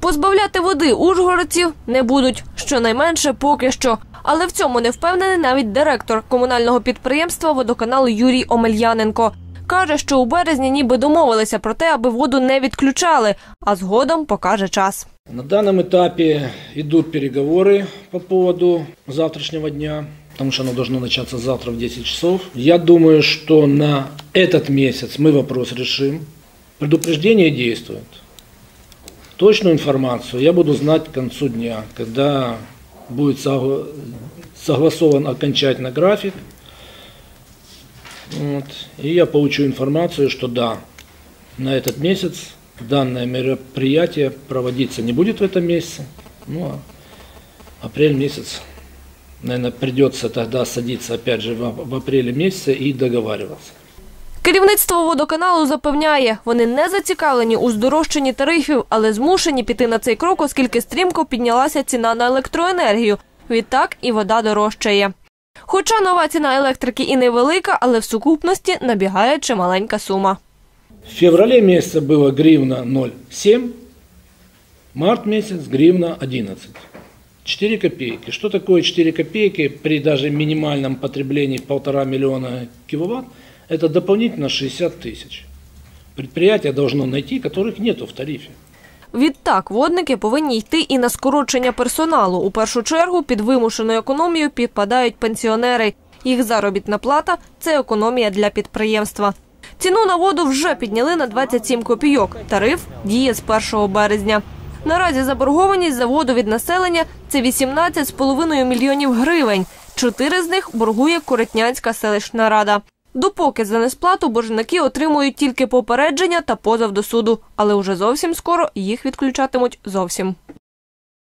Позбавляти води ужгородців не будуть, щонайменше поки що. Але в цьому не впевнений навіть директор комунального підприємства водоканалу Юрій Омельяненко. Каже, що у березні ніби домовилися про те, аби воду не відключали, а згодом покаже час. На данном этапе идут переговоры по поводу завтрашнего дня, потому что оно должно начаться завтра в 10 часов. Я думаю, что на этот месяц мы вопрос решим. Предупреждение действует. Точную информацию я буду знать к концу дня, когда будет согла- согласован окончательно график. Вот. И я получу информацию, что да, на этот месяц данное мероприятие проводиться не будет в этом месяце. Ну, а апрель месяц, наверное, придется тогда садиться опять же в апреле месяце и договариваться. Керівництво водоканалу запевняє, вони не зацікавлені у здорожчанні тарифів, але змушені піти на цей крок, оскільки стрімко піднялася ціна на електроенергію. Відтак і вода дорожчає. Хоча нова ціна електрики і невелика, але в сукупності набігає чималенька сума. В феврале месяце было гривна 0,7, март месяц гривна 11. 4 копейки. Что такое 4 копейки при даже минимальном потреблении полтора миллиона киловатт? Это дополнительно 60 тысяч. Предприятие должно найти, которых нету в тарифе. Відтак водники повинні йти і на скорочення персоналу. У першу чергу під вимушену економію підпадають пенсіонери. Їх заробітна плата це економія для підприємства. Ціну на воду вже підняли на 27 копійок. Тариф діє з 1 березня. Наразі заборгованість за воду від населення це 18,5 мільйонів гривень. Чотири з них боргує Коротнянська селищна рада. Допоки за несплату боржники отримують тільки попередження та позов до суду, але уже зовсім скоро їх відключатимуть зовсім.